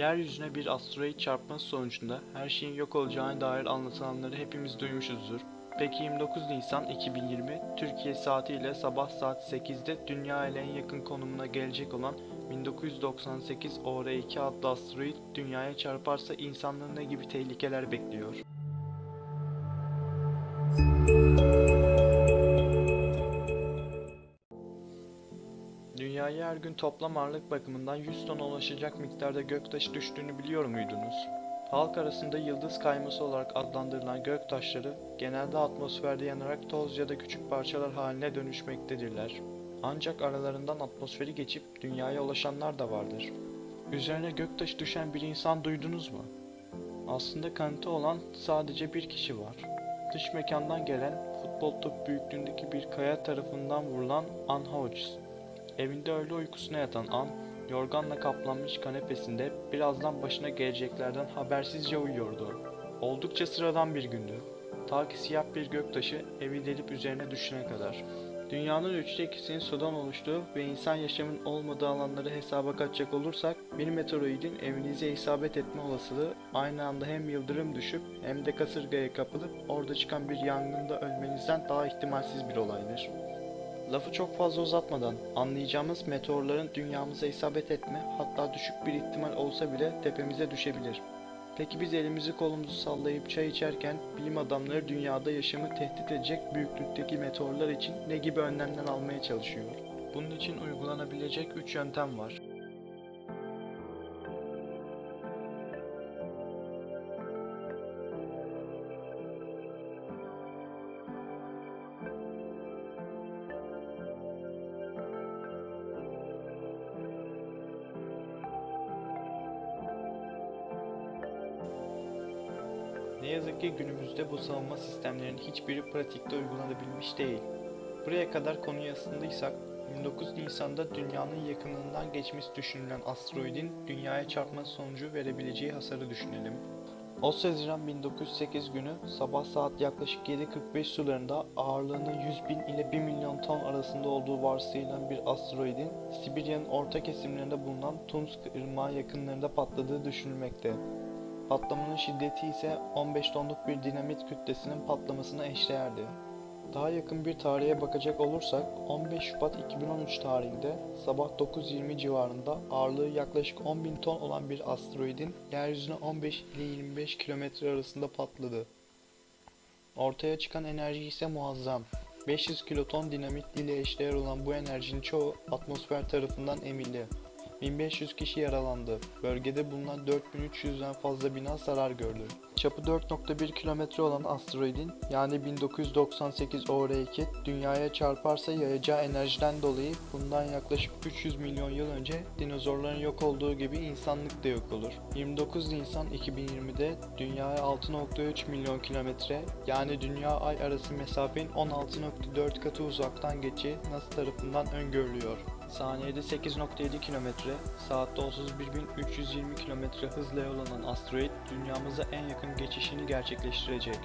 Yeryüzüne bir asteroid çarpması sonucunda her şeyin yok olacağına dair anlatılanları hepimiz duymuşuzdur. Peki 29 Nisan 2020 Türkiye saatiyle sabah saat 8'de Dünya ile en yakın konumuna gelecek olan 1998 OR2 adlı asteroid Dünya'ya çarparsa insanlığı ne gibi tehlikeler bekliyor? Dünyaya her gün toplam ağırlık bakımından 100 tona ulaşacak miktarda göktaşı düştüğünü biliyor muydunuz? Halk arasında yıldız kayması olarak adlandırılan göktaşları genelde atmosferde yanarak toz ya da küçük parçalar haline dönüşmektedirler. Ancak aralarından atmosferi geçip dünyaya ulaşanlar da vardır. Üzerine göktaşı düşen bir insan duydunuz mu? Aslında kanıtı olan sadece bir kişi var. Dış mekandan gelen futbol top büyüklüğündeki bir kaya tarafından vurulan Hodges. Evinde öğle uykusuna yatan An, yorganla kaplanmış kanepesinde birazdan başına geleceklerden habersizce uyuyordu. Oldukça sıradan bir gündü. Ta ki siyah bir göktaşı evi delip üzerine düşene kadar. Dünyanın üçte ikisinin sudan oluştuğu ve insan yaşamın olmadığı alanları hesaba katacak olursak bir meteoroidin evinize isabet etme olasılığı aynı anda hem yıldırım düşüp hem de kasırgaya kapılıp orada çıkan bir yangında ölmenizden daha ihtimalsiz bir olaydır. Lafı çok fazla uzatmadan anlayacağımız meteorların dünyamıza isabet etme hatta düşük bir ihtimal olsa bile tepemize düşebilir. Peki biz elimizi kolumuzu sallayıp çay içerken bilim adamları dünyada yaşamı tehdit edecek büyüklükteki meteorlar için ne gibi önlemler almaya çalışıyor? Bunun için uygulanabilecek 3 yöntem var. Ne yazık ki günümüzde bu savunma sistemlerinin hiçbiri pratikte uygulanabilmiş değil. Buraya kadar konuya ısındıysak, 29 Nisan'da dünyanın yakınından geçmesi düşünülen asteroidin dünyaya çarpması sonucu verebileceği hasarı düşünelim. 30 Haziran 1908 günü sabah saat yaklaşık 7.45 sularında ağırlığının 100 bin ile 1 milyon ton arasında olduğu varsayılan bir asteroidin Sibirya'nın orta kesimlerinde bulunan Tomsk Irmağı yakınlarında patladığı düşünülmekte. Patlamanın şiddeti ise 15 tonluk bir dinamit kütlesinin patlamasına eşdeğerdi. Daha yakın bir tarihe bakacak olursak 15 Şubat 2013 tarihinde sabah 9.20 civarında ağırlığı yaklaşık 10.000 ton olan bir asteroidin yeryüzüne 15 ile 25 kilometre arasında patladı. Ortaya çıkan enerji ise muazzam. 500 kiloton dinamit ile eşdeğer olan bu enerjinin çoğu atmosfer tarafından emildi. 1500 kişi yaralandı. Bölgede bulunan 4300'den fazla bina zarar gördü. Çapı 4.1 kilometre olan asteroidin yani 1998 OR2 dünyaya çarparsa yayacağı enerjiden dolayı bundan yaklaşık 300 milyon yıl önce dinozorların yok olduğu gibi insanlık da yok olur. 29 Nisan 2020'de dünyaya 6.3 milyon kilometre yani dünya ay arası mesafenin 16.4 katı uzaktan geçeceği NASA tarafından öngörülüyor. Saniyede 8.7 kilometre, saatte 31.320 kilometre hızla yol alan asteroid dünyamıza en yakın geçişini gerçekleştirecek.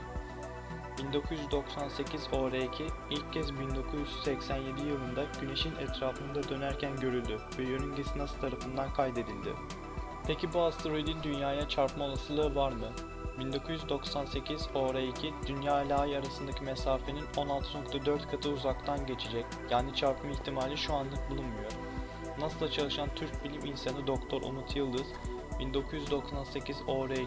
1998 OR2 ilk kez 1987 yılında Güneş'in etrafında dönerken görüldü ve yörüngesi NASA tarafından kaydedildi. Peki bu asteroidin dünyaya çarpma olasılığı var mı? 1998 OR2 Dünya ile Ay arasındaki mesafenin 16.4 katı uzaktan geçecek. Yani çarpma ihtimali şu anlık bulunmuyor. NASA'da çalışan Türk bilim insanı Doktor Umut Yıldız 1998 OR2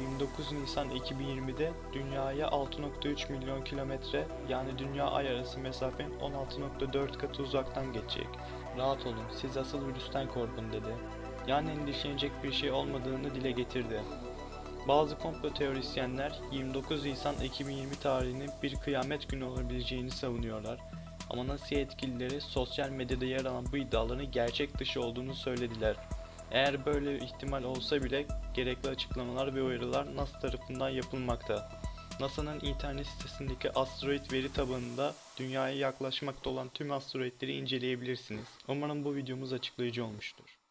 29 Nisan 2020'de Dünya'ya 6.3 milyon kilometre yani Dünya Ay arası mesafenin 16.4 katı uzaktan geçecek. Rahat olun siz asıl virüsten korkun dedi. Yani endişelenecek bir şey olmadığını dile getirdi. Bazı komplo teorisyenler 29 Nisan 2020 tarihinin bir kıyamet günü olabileceğini savunuyorlar. Ama NASA yetkilileri sosyal medyada yer alan bu iddiaların gerçek dışı olduğunu söylediler. Eğer böyle ihtimal olsa bile gerekli açıklamalar ve uyarılar NASA tarafından yapılmakta. NASA'nın internet sitesindeki asteroid veri tabanında dünyaya yaklaşmakta olan tüm asteroidleri inceleyebilirsiniz. Umarım bu videomuz açıklayıcı olmuştur.